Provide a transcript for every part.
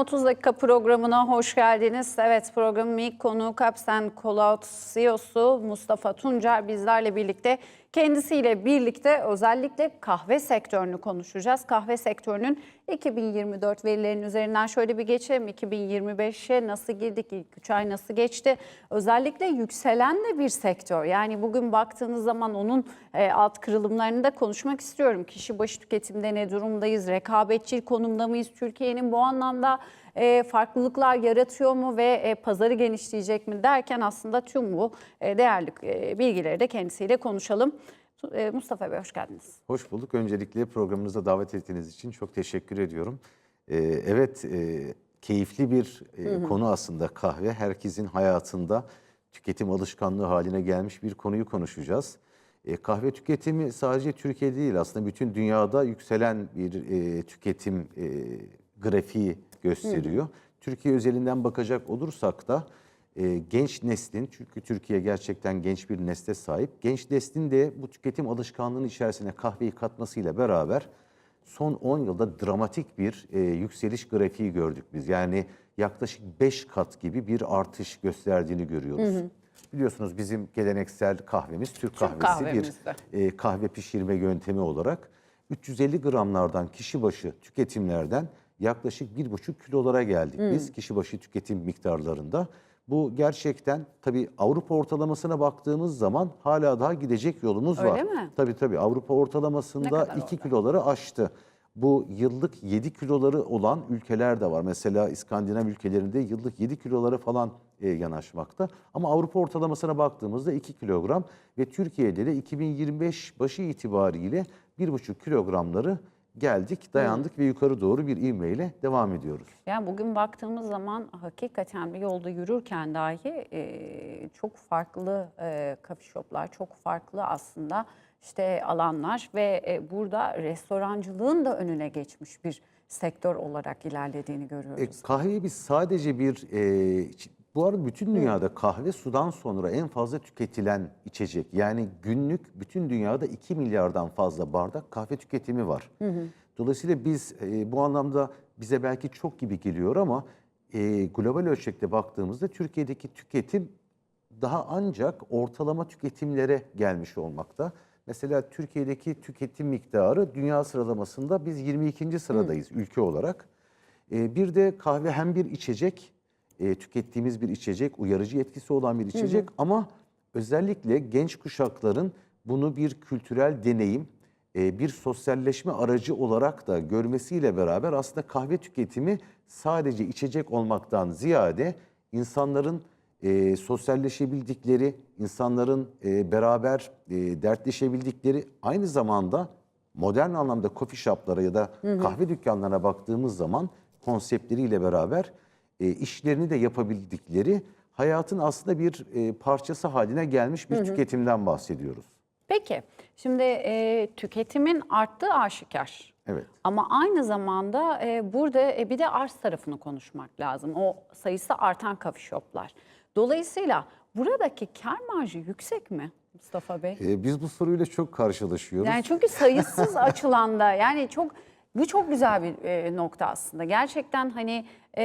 Ve efendim 30 dakika programına hoş geldiniz. Evet programın ilk konuğu Capsen Colout CEO'su Mustafa Tuncer bizlerle birlikte. Kendisiyle birlikte özellikle kahve sektörünü konuşacağız. Kahve sektörünün 2024 verilerinin üzerinden şöyle bir geçelim. 2025'e nasıl girdik, ilk 3 ay nasıl geçti? Özellikle yükselen de bir sektör. Yani bugün baktığınız zaman onun e, alt kırılımlarını da konuşmak istiyorum. Kişi başı tüketimde ne durumdayız? Rekabetçi konumda mıyız? Türkiye'nin bu anlamda e, farklılıklar yaratıyor mu ve e, pazarı genişleyecek mi derken aslında tüm bu e, değerli e, bilgileri de kendisiyle konuşalım. E, Mustafa Bey hoş geldiniz. Hoş bulduk. Öncelikle programınıza davet ettiğiniz için çok teşekkür ediyorum. Ee, evet, e, keyifli bir e, konu aslında kahve. Herkesin hayatında tüketim alışkanlığı haline gelmiş bir konuyu konuşacağız. E, kahve tüketimi sadece Türkiye'de değil aslında bütün dünyada yükselen bir e, tüketim e, grafiği gösteriyor. Türkiye özelinden bakacak olursak da e, genç neslin, çünkü Türkiye gerçekten genç bir nesle sahip, genç neslin de bu tüketim alışkanlığının içerisine kahveyi katmasıyla beraber son 10 yılda dramatik bir e, yükseliş grafiği gördük biz. Yani yaklaşık 5 kat gibi bir artış gösterdiğini görüyoruz. Biliyorsunuz bizim geleneksel kahvemiz Türk, kahvesi kahvemizde. bir e, kahve pişirme yöntemi olarak 350 gramlardan kişi başı tüketimlerden yaklaşık 1,5 kilolara geldik biz kişi başı tüketim miktarlarında. Bu gerçekten tabii Avrupa ortalamasına baktığımız zaman hala daha gidecek yolumuz Öyle var. mi? Tabii tabii Avrupa ortalamasında kadar 2 orada? kiloları aştı. Bu yıllık 7 kiloları olan ülkeler de var. Mesela İskandinav ülkelerinde yıllık 7 kilolara falan e, yanaşmakta. Ama Avrupa ortalamasına baktığımızda 2 kilogram ve Türkiye'de de 2025 başı itibariyle 1,5 kilogramları geldik, dayandık ve yukarı doğru bir ivmeyle devam ediyoruz. Yani bugün baktığımız zaman hakikaten bir yolda yürürken dahi e, çok farklı e, coffee shoplar, çok farklı aslında işte alanlar ve e, burada restorancılığın da önüne geçmiş bir sektör olarak ilerlediğini E, görüyoruz. kahveyi biz sadece bir, e, bu arada bütün dünyada kahve sudan sonra en fazla tüketilen içecek. Yani günlük bütün dünyada 2 milyardan fazla bardak kahve tüketimi var. Dolayısıyla biz e, bu anlamda bize belki çok gibi geliyor ama e, global ölçekte baktığımızda Türkiye'deki tüketim daha ancak ortalama tüketimlere gelmiş olmakta. Mesela Türkiye'deki tüketim miktarı dünya sıralamasında biz 22. sıradayız ülke olarak. Ee, bir de kahve hem bir içecek, e, tükettiğimiz bir içecek, uyarıcı etkisi olan bir içecek. Ama özellikle genç kuşakların bunu bir kültürel deneyim, e, bir sosyalleşme aracı olarak da görmesiyle beraber aslında kahve tüketimi sadece içecek olmaktan ziyade insanların e, sosyalleşebildikleri, insanların e, beraber e, dertleşebildikleri aynı zamanda modern anlamda coffee shoplara ya da kahve dükkanlarına baktığımız zaman konseptleriyle beraber e, işlerini de yapabildikleri hayatın aslında bir e, parçası haline gelmiş bir tüketimden bahsediyoruz. Peki şimdi e, tüketimin arttığı aşikar. Evet. Ama aynı zamanda e, burada e, bir de arz tarafını konuşmak lazım. O sayısı artan coffee shoplar. Dolayısıyla buradaki kar marjı yüksek mi Mustafa Bey? E, biz bu soruyla çok karşılaşıyoruz. Yani çünkü sayısız açılanda yani çok bu çok güzel bir e, nokta aslında. Gerçekten hani e,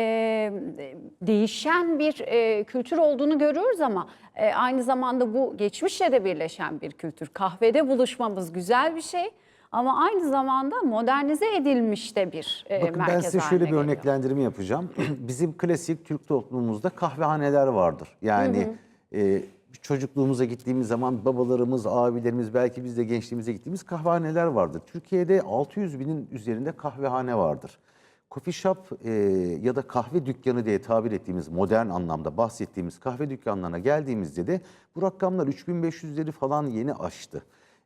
değişen bir e, kültür olduğunu görüyoruz ama e, aynı zamanda bu geçmişle de birleşen bir kültür. Kahvede buluşmamız güzel bir şey ama aynı zamanda modernize edilmiş de bir e, Bakın ben merkez size şöyle bir geliyor. örneklendirme yapacağım. Bizim klasik Türk toplumumuzda kahvehaneler vardır. Yani e, çocukluğumuza gittiğimiz zaman babalarımız, abilerimiz, belki biz de gençliğimize gittiğimiz kahvehaneler vardır. Türkiye'de 600 binin üzerinde kahvehane vardır. Coffee shop e, ya da kahve dükkanı diye tabir ettiğimiz modern anlamda bahsettiğimiz kahve dükkanlarına geldiğimizde de bu rakamlar 3500'leri falan yeni aştı.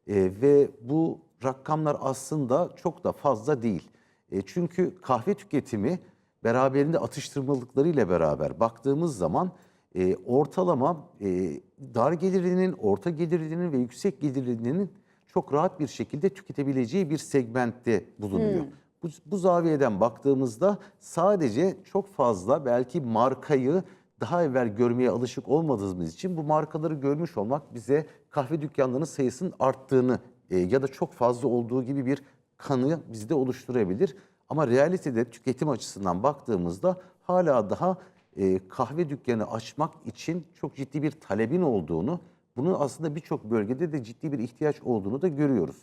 E, ve bu rakamlar aslında çok da fazla değil. E, çünkü kahve tüketimi beraberinde atıştırmalıklarıyla beraber baktığımız zaman e, ortalama e, dar gelirlinin, orta gelirlinin ve yüksek gelirlinin çok rahat bir şekilde tüketebileceği bir segmentte bulunuyor. Bu, bu zaviyeden baktığımızda sadece çok fazla belki markayı daha evvel görmeye alışık olmadığımız için bu markaları görmüş olmak bize kahve dükkanlarının sayısının arttığını e, ya da çok fazla olduğu gibi bir kanı bizde oluşturabilir. Ama realitede tüketim açısından baktığımızda hala daha e, kahve dükkanı açmak için çok ciddi bir talebin olduğunu, bunun aslında birçok bölgede de ciddi bir ihtiyaç olduğunu da görüyoruz.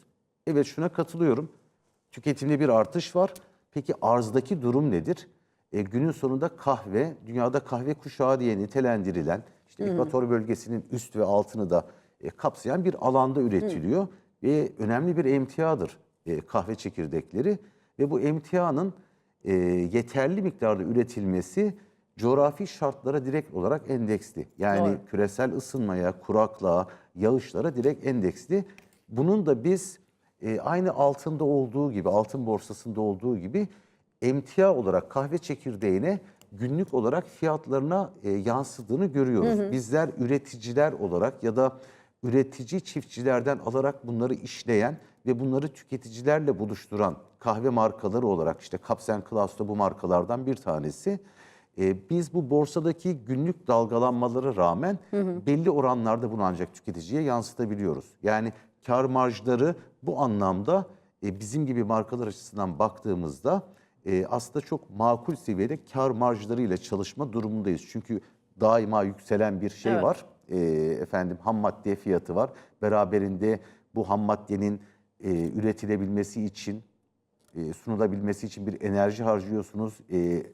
Evet şuna katılıyorum. Tüketimde bir artış var. Peki arzdaki durum nedir? E, günün sonunda kahve, dünyada kahve kuşağı diye nitelendirilen, işte ekvator bölgesinin üst ve altını da e, kapsayan bir alanda üretiliyor. Ve önemli bir emtiadır e, kahve çekirdekleri. Ve bu emtianın e, yeterli miktarda üretilmesi coğrafi şartlara direkt olarak endeksli. Yani Doğru. küresel ısınmaya, kuraklığa, yağışlara direkt endeksli. Bunun da biz e, aynı altında olduğu gibi, altın borsasında olduğu gibi emtia olarak kahve çekirdeğine günlük olarak fiyatlarına e, yansıdığını görüyoruz. Bizler üreticiler olarak ya da üretici çiftçilerden alarak bunları işleyen ve bunları tüketicilerle buluşturan kahve markaları olarak işte Kapsen Klaus da bu markalardan bir tanesi. E, biz bu borsadaki günlük dalgalanmalara rağmen belli oranlarda bunu ancak tüketiciye yansıtabiliyoruz. Yani kar marjları bu anlamda e, bizim gibi markalar açısından baktığımızda e, aslında çok makul seviyede kar marjlarıyla çalışma durumundayız. Çünkü daima yükselen bir şey Evet. var. E, efendim ham madde fiyatı var. Beraberinde bu ham maddenin e, üretilebilmesi için e, sunulabilmesi için bir enerji harcıyorsunuz. E,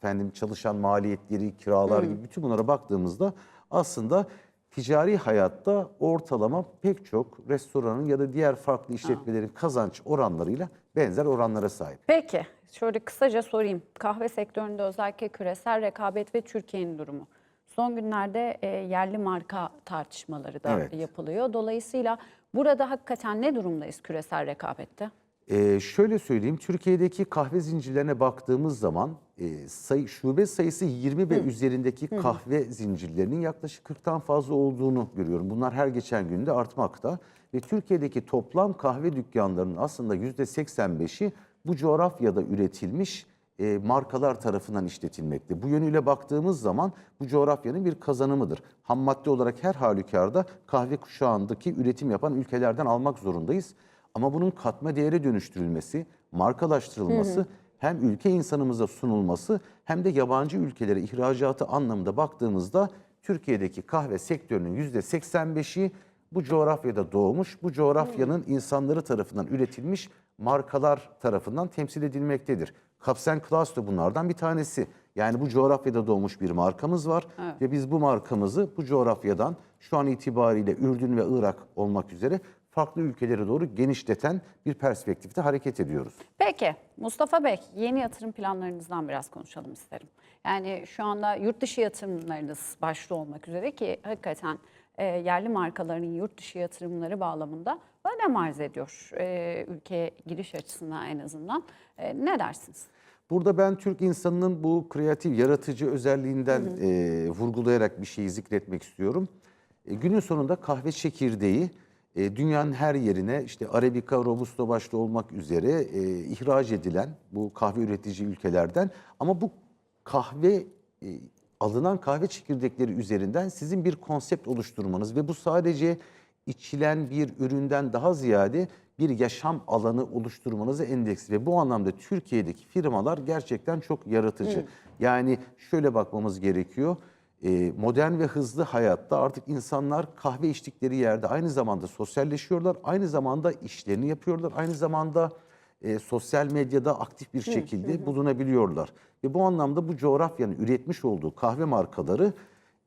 efendim çalışan maliyetleri, kiralar gibi bütün bunlara baktığımızda aslında ticari hayatta ortalama pek çok restoranın ya da diğer farklı işletmelerin kazanç oranlarıyla benzer oranlara sahip. Peki, şöyle kısaca sorayım. Kahve sektöründe özellikle küresel rekabet ve Türkiye'nin durumu. Son günlerde e, yerli marka tartışmaları da Evet. yapılıyor. Dolayısıyla burada hakikaten ne durumdayız küresel rekabette? Ee, şöyle söyleyeyim, Türkiye'deki kahve zincirlerine baktığımız zaman e, sayı, şube sayısı 20 ve üzerindeki kahve zincirlerinin yaklaşık 40'tan fazla olduğunu görüyorum. Bunlar her geçen günde artmakta ve Türkiye'deki toplam kahve dükkanlarının aslında %85'i bu coğrafyada üretilmiş e, markalar tarafından işletilmekte. Bu yönüyle baktığımız zaman bu coğrafyanın bir kazanımıdır. Ham madde olarak her halükarda kahve kuşağındaki üretim yapan ülkelerden almak zorundayız. Ama bunun katma değere dönüştürülmesi, markalaştırılması hem ülke insanımıza sunulması hem de yabancı ülkelere ihracatı anlamında baktığımızda Türkiye'deki kahve sektörünün %85'i bu coğrafyada doğmuş, bu coğrafyanın insanları tarafından üretilmiş markalar tarafından temsil edilmektedir. Kapsen Klaus da bunlardan bir tanesi. Yani bu coğrafyada doğmuş bir markamız var ve biz bu markamızı bu coğrafyadan şu an itibariyle Ürdün ve Irak olmak üzere farklı ülkelere doğru genişleten bir perspektifte hareket ediyoruz. Peki Mustafa Bey yeni yatırım planlarınızdan biraz konuşalım isterim. Yani şu anda yurt dışı yatırımlarınız başta olmak üzere ki hakikaten e, yerli markaların yurt dışı yatırımları bağlamında önem arz ediyor e, ülkeye giriş açısından en azından. E, ne dersiniz? Burada ben Türk insanının bu kreatif, yaratıcı özelliğinden e, vurgulayarak bir şeyi zikretmek istiyorum. E, günün sonunda kahve çekirdeği e, dünyanın her yerine işte Arabica, Robusta başta olmak üzere e, ihraç edilen bu kahve üretici ülkelerden ama bu kahve e, alınan kahve çekirdekleri üzerinden sizin bir konsept oluşturmanız ve bu sadece içilen bir üründen daha ziyade bir yaşam alanı oluşturmanızı endeks ve bu anlamda Türkiye'deki firmalar gerçekten çok yaratıcı. Yani şöyle bakmamız gerekiyor. E, modern ve hızlı hayatta artık insanlar kahve içtikleri yerde aynı zamanda sosyalleşiyorlar, aynı zamanda işlerini yapıyorlar, aynı zamanda e, sosyal medyada aktif bir şekilde bulunabiliyorlar. Ve bu anlamda bu coğrafyanın üretmiş olduğu kahve markaları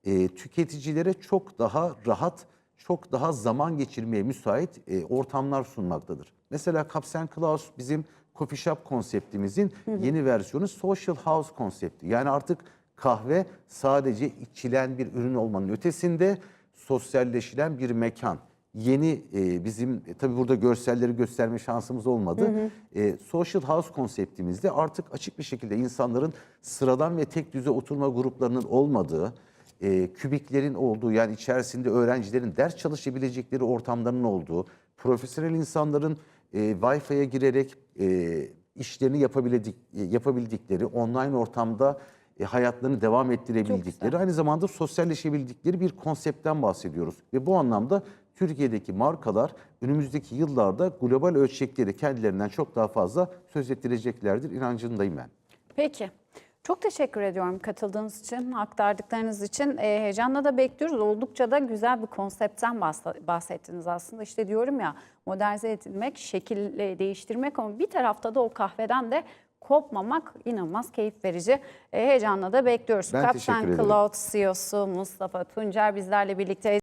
e, tüketicilere çok daha rahat, çok daha zaman geçirmeye müsait e, ortamlar sunmaktadır. Mesela Kapsen Klaus bizim coffee shop konseptimizin yeni versiyonu social house konsepti. Yani artık kahve sadece içilen bir ürün olmanın ötesinde sosyalleşilen bir mekan. Yeni e, bizim e, tabii burada görselleri gösterme şansımız olmadı. E, social house konseptimizde artık açık bir şekilde insanların sıradan ve tek düze oturma gruplarının olmadığı, e, kübiklerin olduğu yani içerisinde öğrencilerin ders çalışabilecekleri ortamların olduğu, profesyonel insanların e, Wi-Fi'ye girerek e, işlerini yapabildik, e, yapabildikleri, online ortamda e, hayatlarını devam ettirebildikleri, aynı zamanda sosyalleşebildikleri bir konseptten bahsediyoruz. Ve bu anlamda Türkiye'deki markalar önümüzdeki yıllarda global ölçekleri kendilerinden çok daha fazla söz ettireceklerdir inancındayım ben. Peki. Çok teşekkür ediyorum katıldığınız için, aktardıklarınız için. Ee, heyecanla da bekliyoruz. Oldukça da güzel bir konseptten bahs- bahsettiniz aslında. İşte diyorum ya modernize edilmek, şekil e, değiştirmek ama bir tarafta da o kahveden de kopmamak inanılmaz keyif verici. Ee, heyecanla da bekliyoruz. Ben Kaptan. Cloud CEO'su Mustafa Tuncer bizlerle birlikte.